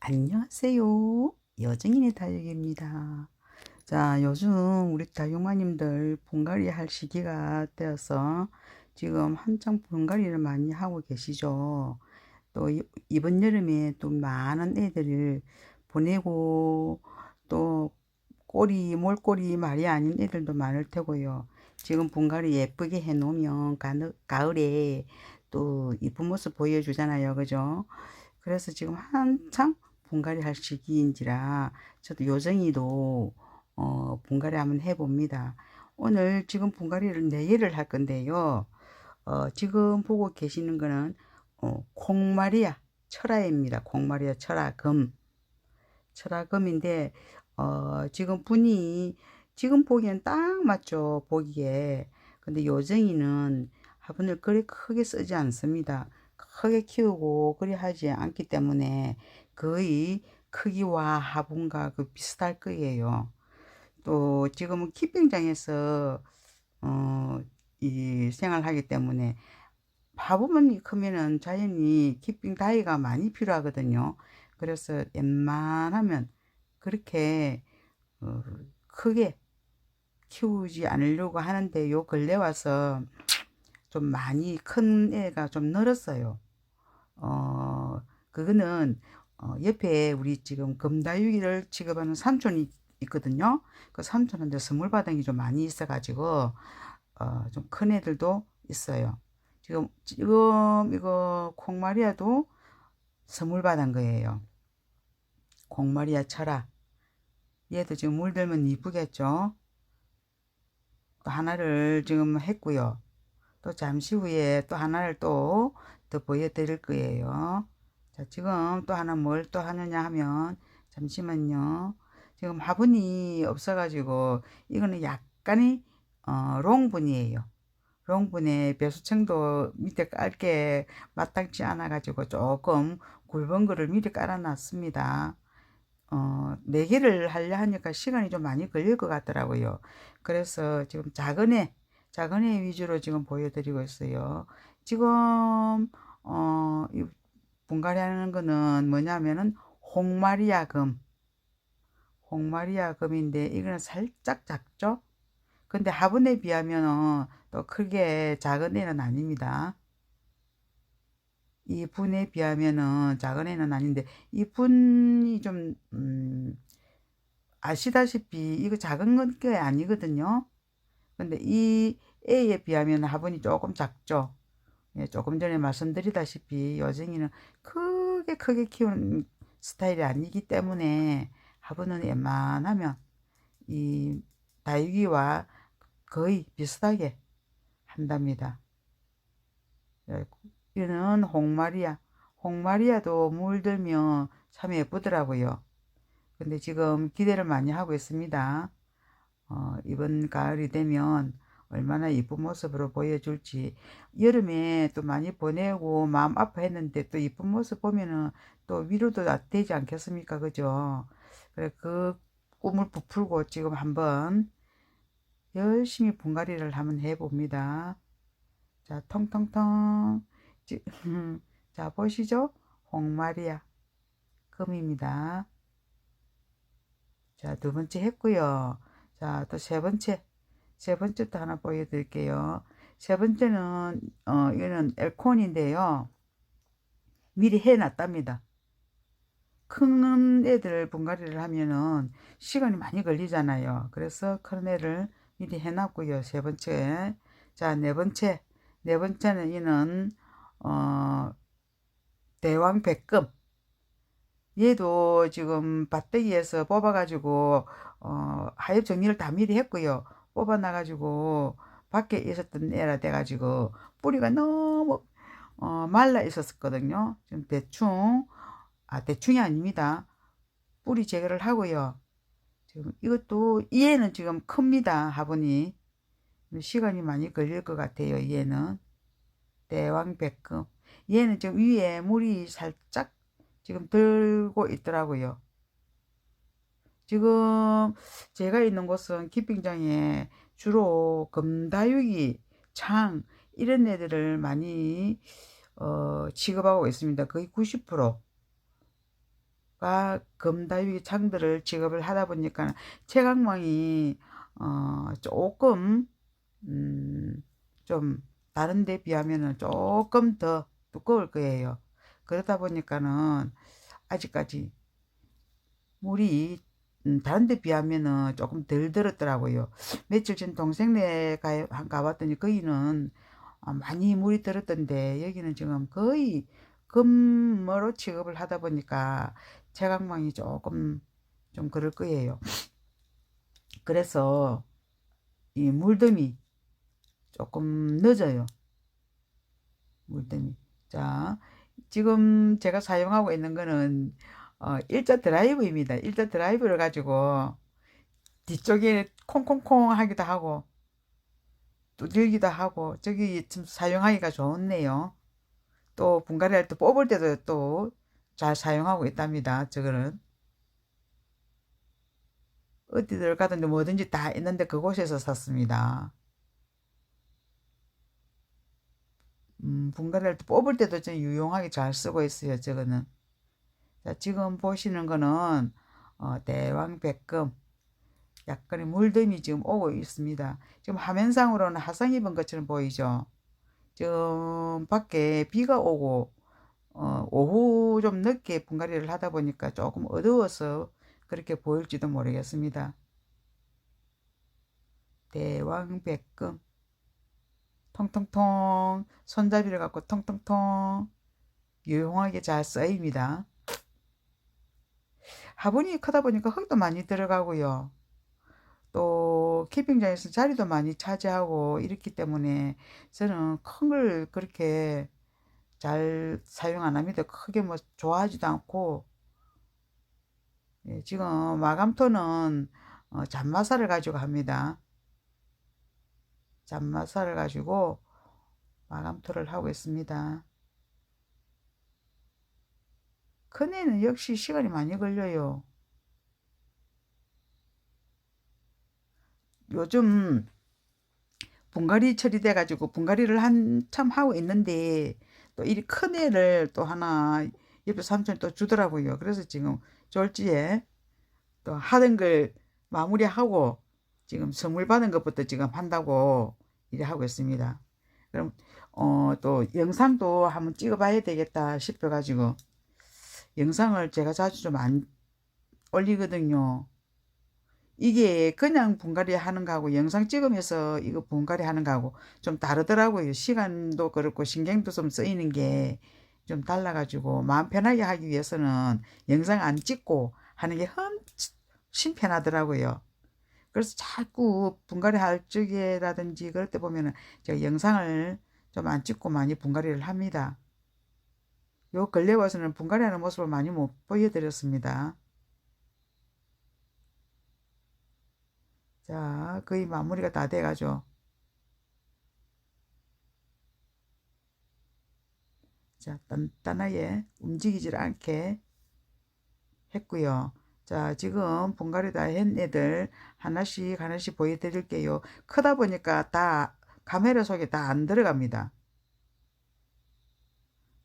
안녕하세요. 여정인의 다육입니다. 자, 요즘 우리 다육마님들 분갈이 할 시기가 되어서 지금 한창 분갈이를 많이 하고 계시죠. 또 이- 이번 여름에 또 많은 애들을 보내고 또 꼬리, 몰꼬리 말이 아닌 애들도 많을 테고요. 지금 분갈이 예쁘게 해 놓으면 가느- 가을에 또 이쁜 모습 보여주잖아요. 그죠? 그래서 지금 한창 분갈이 할 시기인지라 저도 요정이도 어, 분갈이 한번 해봅니다. 오늘 지금 분갈이를 네 개를 할 건데요. 어, 지금 보고 계시는 거는 어, 콩마리아 철화입니다. 콩마리아 철화금 철화금인데 어, 지금 분이 지금 보기엔 딱 맞죠. 보기에 근데 요정이는 화분을 그리 크게 쓰지 않습니다. 크게 키우고 그리 하지 않기 때문에 거의 크기와 화분과 그 비슷할 거예요. 또 지금은 키핑장에서 어, 이 생활하기 때문에 화분이 크면은 자연히 키핑 다이가 많이 필요하거든요. 그래서 웬만하면 그렇게 어, 크게 키우지 않으려고 하는데 요 근래 와서 좀 많이 큰 애가 좀 늘었어요. 어, 그거는 어, 옆에 우리 지금 금다육이를 취급하는 삼촌이 있거든요. 그 삼촌한테 선물 받은 게 좀 많이 있어가지고 어, 좀 큰 애들도 있어요. 지금 지금 이거 콩마리아도 선물 받은 거예요. 콩마리아 철아. 얘도 지금 물들면 이쁘겠죠? 또 하나를 지금 했고요. 또 잠시 후에 또 하나를 또 더 보여드릴 거예요. 자, 지금 또 하나 뭘 또 하느냐 하면, 잠시만요. 지금 화분이 없어가지고, 이거는 약간의, 어, 롱분이에요. 롱분에 배수청도 밑에 깔게 마땅치 않아가지고 조금 굵은 거를 미리 깔아놨습니다. 어, 네 개를 하려 하니까 시간이 좀 많이 걸릴 것 같더라고요. 그래서 지금 작은 애, 작은 애 위주로 지금 보여드리고 있어요. 지금, 어, 이 분갈이 하는 거는 뭐냐면은 홍마리아 금. 홍마리아 금인데 이거는 살짝 작죠? 근데 화분에 비하면은 또 크게 작은 애는 아닙니다. 이 분에 비하면은 작은 애는 아닌데 이 분이 좀 음, 아시다시피 이거 작은 게 아니거든요. 근데 이 애에 비하면 화분이 조금 작죠. 예, 조금 전에 말씀드리다시피 여정이는 크게 크게 키우는 스타일이 아니기 때문에 화분은 웬만하면 이 다육이와 거의 비슷하게 한답니다. 예, 이는 홍마리아. 홍마리아도 물들면 참 예쁘더라고요. 근데 지금 기대를 많이 하고 있습니다. 어, 이번 가을이 되면 얼마나 이쁜 모습으로 보여줄지. 여름에 또 많이 보내고 마음 아파했는데 또 이쁜 모습 보면은 또 위로도 되지 않겠습니까? 그죠? 그래 그 꿈을 부풀고 지금 한번 열심히 분갈이를 한번 해봅니다. 자 통통통 자 보시죠. 홍마리아. 금입니다. 자 두 번째 했고요. 자 또 세 번째 세 번째 도 하나 보여드릴게요. 세 번째는 어 이거는 엘콘인데요. 미리 해놨답니다. 큰 애들 분갈이를 하면은 시간이 많이 걸리잖아요. 그래서 큰 애를 미리 해놨고요. 세 번째. 자, 네 번째. 네 번째는 이는 어 대왕 백금. 얘도 지금 밭대기에서 뽑아가지고 어 하엽 정리를 다 미리 했고요. 뽑아놔가지고 밖에 있었던 애라 돼가지고 뿌리가 너무 어, 말라 있었거든요. 지금 대충 아 대충이 아닙니다. 뿌리 제거를 하고요. 지금 이것도 얘는 지금 큽니다. 화분이 시간이 많이 걸릴 것 같아요. 얘는 대왕백금 얘는 지금 위에 물이 살짝 지금 들고 있더라고요. 지금 제가 있는 곳은 키핑장에 주로 금다육이, 창 이런 애들을 많이 어, 취급하고 있습니다. 거의 90% 금다육이 창들을 직업을 하다 보니까 채광망이 어 조금 음 좀 다른 데 비하면은 조금 더 두꺼울 거예요. 그러다 보니까는 아직까지 물이 음 다른 데 비하면은 조금 덜 들었더라고요. 며칠 전 동생네 가 가봤더니 거기는 아 많이 물이 들었던데 여기는 지금 거의 금으로 취급을 하다 보니까 채광망이 조금 좀 그럴 거예요. 그래서 이 물듬이 조금 늦어요. 물듬이. 자, 지금 제가 사용하고 있는 거는 어, 일자 드라이브입니다. 일자 드라이브를 가지고 뒤쪽에 콩콩콩 하기도 하고 두들기도 하고 저기 좀 사용하기가 좋네요. 또 분갈이 할 때 뽑을 때도 또 잘 사용하고 있답니다. 저거는 어디들 가든지 뭐든지 다 있는데 그곳에서 샀습니다. 음, 분갈이 할 때 뽑을 때도 좀 유용하게 잘 쓰고 있어요. 저거는. 자, 지금 보시는 거는 어, 대왕백금 약간의 물듬이 지금 오고 있습니다. 지금 화면상으로는 화상 입은 것처럼 보이죠. 지금 밖에 비가 오고 어, 오후 좀 늦게 분갈이를 하다 보니까 조금 어두워서 그렇게 보일지도 모르겠습니다. 대왕백금 통통통 손잡이를 갖고 통통통 유용하게 잘 쓰입니다. 화분이 크다 보니까 흙도 많이 들어가고요. 또 캠핑장에서 자리도 많이 차지하고 이렇기 때문에 저는 큰 걸 그렇게 잘 사용 안 합니다. 크게 뭐 좋아하지도 않고 예, 지금 마감토는 어, 잔마사를 가지고 합니다. 잔마사를 가지고 마감토를 하고 있습니다. 큰 애는 역시 시간이 많이 걸려요. 요즘 분갈이 처리돼 가지고 분갈이를 한참 하고 있는데 또 이 큰 애를 또 하나 옆에 삼촌이 또 주더라고요. 그래서 지금 졸지에 또 하던 걸 마무리하고 지금 선물 받은 것부터 지금 한다고 일을 하고 있습니다. 그럼 어 또 영상도 한번 찍어봐야 되겠다 싶어가지고 영상을 제가 자주 좀 안 올리거든요. 이게 그냥 분갈이 하는 거하고 영상 찍으면서 이거 분갈이 하는 거하고 좀 다르더라고요. 시간도 그렇고 신경도 좀 쓰이는 게 좀 달라가지고 마음 편하게 하기 위해서는 영상 안 찍고 하는 게 훨씬 편하더라고요. 그래서 자꾸 분갈이 할 적에라든지 그럴 때 보면은 제가 영상을 좀 안 찍고 많이 분갈이를 합니다. 요 근래 와서는 분갈이 하는 모습을 많이 못 보여드렸습니다. 자, 거의 마무리가 다 돼가죠. 자, 단단하게 움직이질 않게 했고요. 자, 지금 분갈이 다했 애들 하나씩 하나씩 보여드릴게요. 크다 보니까 다 카메라 속에 다 안 들어갑니다.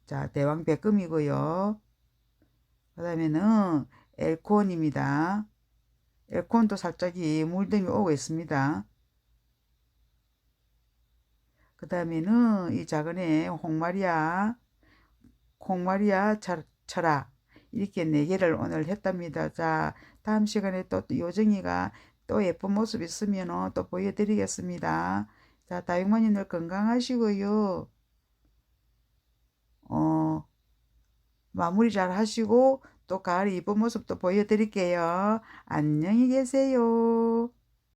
자, 대왕 백금이고요. 그 다음에는 엘콘입니다. 엘콘도 살짝이 물듬이 오고 있습니다. 그 다음에는 이 작은 애 홍마리아, 홍마리아 철아 이렇게 네 개를 오늘 했답니다. 자, 다음 시간에 또 요정이가 또 예쁜 모습 있으면 또 보여드리겠습니다. 자, 다육머니들 건강하시고요. 어, 마무리 잘 하시고 또 가을 이쁜 모습도 보여드릴게요. 안녕히 계세요.